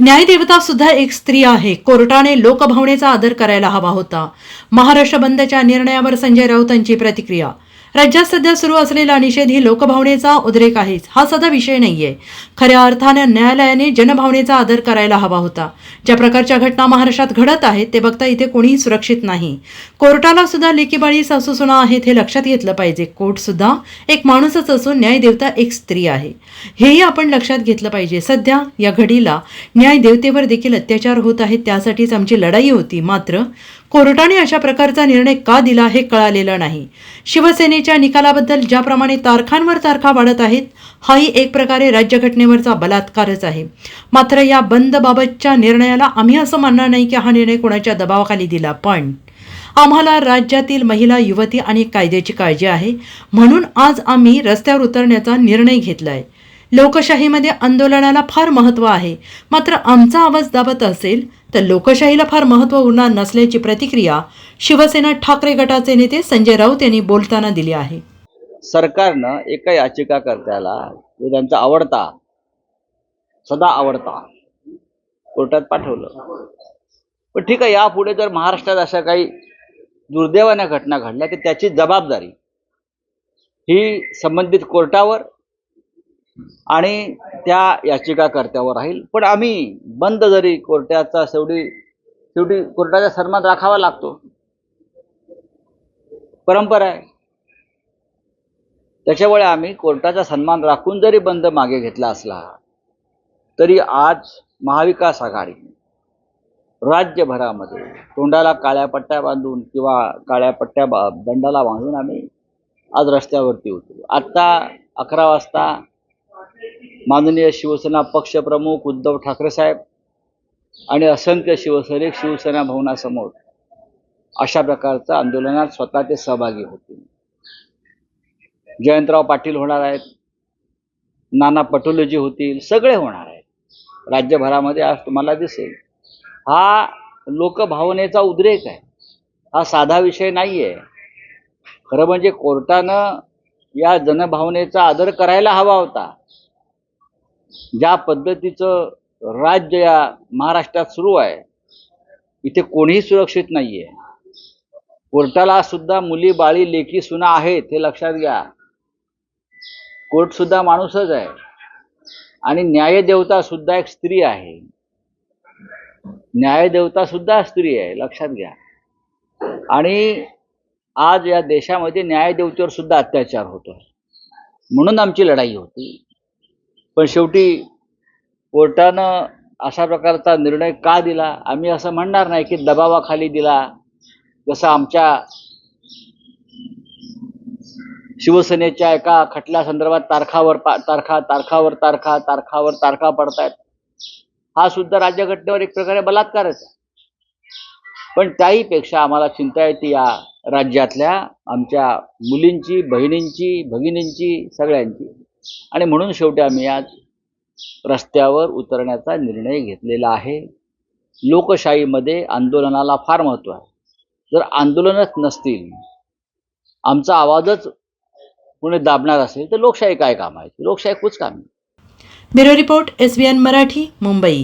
न्यायदेवता सुद्धा एक स्त्री आहे. कोर्टाने लोकभावनेचा आदर करायला हवा होता. महाराष्ट्र बंदच्या निर्णयावर संजय राऊतांची प्रतिक्रिया राज्यात सध्या सुरू असलेला निषेध ही लोकभावनेचा उद्रेक आहेच. हा साधा विषय नाहीये. खऱ्या अर्थानं न्यायालयाने जनभावनेचा आदर करायला हवा होता. ज्या प्रकारच्या घटना महाराष्ट्रात घडत आहेत ते बघता इथे कोणीही सुरक्षित नाही. कोर्टाला सुद्धा लेकीबाळी सासूसुना आहेत हे लक्षात घेतलं पाहिजे. कोर्ट सुद्धा एक माणूसच असून न्यायदेवता एक स्त्री आहे. हेही आपण लक्षात घेतलं पाहिजे. सध्या या घडीला न्यायदेवतेवर देखील अत्याचार होत आहेत. त्यासाठीच आमची लढाई होती. मात्र कोर्टाने अशा प्रकारचा निर्णय का दिला हे कळालेलं नाही. शिवसेनेच्या निकालाबद्दल ज्याप्रमाणे तारखांवर तारखा वाढत आहेत हाही एक प्रकारे राज्यघटनेवरचा बलात्कारच आहे. मात्र या बंदबाबतच्या निर्णयाला आम्ही असं मानणार नाही की हा निर्णय कोणाच्या दबावाखाली दिला. पण आम्हाला राज्यातील महिला युवती आणि कायद्याची काळजी आहे. म्हणून आज आम्ही रस्त्यावर उतरण्याचा निर्णय घेतला आहे लोकशाहीमध्ये आंदोलनाला फार महत्त्व आहे. मात्र आमचा आवाज दाबत असेल तर लोकशाहीला फार महत्त्व उरणार नसल्याची प्रतिक्रिया शिवसेना ठाकरे गटाचे नेते संजय राऊत यांनी बोलताना दिली आहे. सरकारनं एका याचिकाकर्त्याला जो त्यांचा आवडता सदा आवडता कोर्टात पाठवलं. पण ठीक आहे यापुढे जर महाराष्ट्रात अशा काही दुर्दैवाने घटना घडल्या तर त्याची जबाबदारी ही संबंधित कोर्टावर आणि त्या याचिकाकर्त्यावर राहील. पण आम्ही बंद जरी कोर्टाचा शेवटी शेवटी कोर्टाचा सन्मान राखावा लागतो. परंपरा आहे. त्याच्यामुळे आम्ही कोर्टाचा सन्मान राखून जरी बंद मागे घेतला असला तरी आज महाविकास आघाडी राज्यभरामध्ये तोंडाला काळ्या पट्ट्या बांधून किंवा काळ्या पट्ट्या बा दंडाला बांधून आम्ही आज रस्त्यावरती होतो आत्ता अकरा वाजता माननीय शिवसेना पक्षप्रमुख उद्धव ठाकरे साहेब आणि असंख्य शिवसैनिक शिवसेना भवनासमोर अशा प्रकारचं आंदोलनात स्वतः ते सहभागी होतील. जयंतराव पाटील होणार आहेत. नाना पटोलेजी होतील. सगळे होणार आहेत. राज्यभरामध्ये आज तुम्हाला दिसेल. हा लोकभावनेचा उद्रेक आहे. हा साधा विषय नाही आहे खरं म्हणजे कोर्टानं या जनभावनेचा आदर करायला हवा होता. ज्या पद्धतीचं राज्य या महाराष्ट्रात सुरू आहे इथे कोणीही सुरक्षित नाही आहे कोर्टाला सुद्धा मुली बाळी लेखी सुना आहेत हे लक्षात घ्या. कोर्ट सुद्धा माणूसच आहे. आणि न्यायदेवता सुद्धा एक स्त्री आहे. न्यायदेवता सुद्धा स्त्री आहे लक्षात घ्या. आणि आज या देशामध्ये न्यायदेवतेवर सुद्धा अत्याचार होतो म्हणून आमची लढाई होती. पण शेवटी कोर्टानं अशा प्रकारचा निर्णय का दिला? आम्ही असं म्हणणार नाही की दबावाखाली दिला. जसं आमच्या शिवसेनेच्या एका खटल्या संदर्भात तारखावर पा- तारखा तारखावर तारखा तारखावर तारखा पडतायत. हा सुद्धा राज्यघटनेवर एक प्रकारे बलात्कारच आहे. पण त्याहीपेक्षा आम्हाला चिंता येते या राज्यातल्या आमच्या मुलींची बहिणींची भगिनींची सगळ्यांची. आणि म्हणून शेवटी आम्ही आज रस्त्यावर उतरण्याचा निर्णय घेतलेला आहे. लोकशाहीमध्ये आंदोलनाला फार महत्त्व आहे. जर आंदोलनच नसतील आमचा आवाजच कोणी दाबणार असेल तर लोकशाही काय काम आहे लोकशाही कुच काम आहे bureau report S Marathi Mumbai.